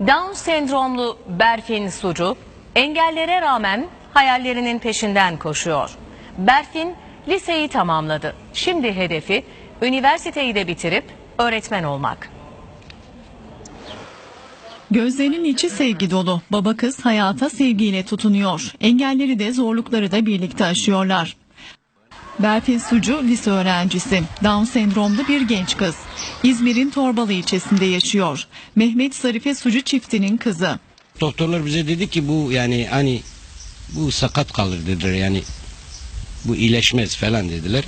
Down sendromlu Berfin Sucu engellere rağmen hayallerinin peşinden koşuyor. Berfin liseyi tamamladı. Şimdi hedefi üniversiteyi de bitirip öğretmen olmak. Gözlerinin içi sevgi dolu. Baba kız hayata sevgiyle tutunuyor. Engelleri de zorlukları da birlikte aşıyorlar. Berfin Sucu lise öğrencisi. Down sendromlu bir genç kız. İzmir'in Torbalı ilçesinde yaşıyor. Mehmet Zarife Sucu çiftinin kızı. Doktorlar bize dedi ki bu yani hani bu sakat kalır dediler yani bu iyileşmez falan dediler.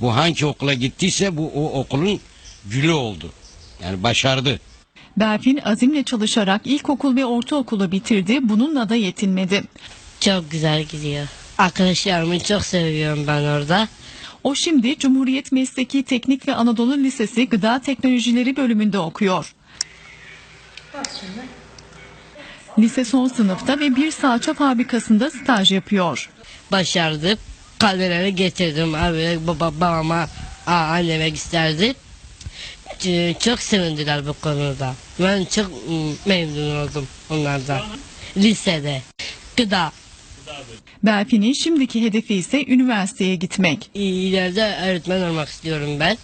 Bu hangi okula gittiyse bu o okulun gülü oldu. Yani başardı. Berfin azimle çalışarak ilkokul ve ortaokulu bitirdi. Bununla da yetinmedi. Çok güzel gidiyor. Arkadaşlarımı çok seviyorum ben orada. O şimdi Cumhuriyet Mesleki Teknik ve Anadolu Lisesi Gıda Teknolojileri bölümünde okuyor. Lise son sınıfta ve bir salça fabrikasında staj yapıyor. Başardım. Kalbeleri getirdim. Abi baba, babama, aa, anneme isterdi. Ç- Çok sevindiler bu konuda. Ben çok mm, memnun oldum onlardan. Lisede. Gıda. Berfin'in şimdiki hedefi ise üniversiteye gitmek. İleride öğretmen olmak istiyorum ben.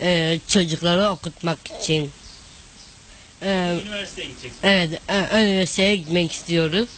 Ee, çocukları okutmak için. Ee, Üniversiteye gideceksin. evet, e, üniversiteye gitmek istiyorum.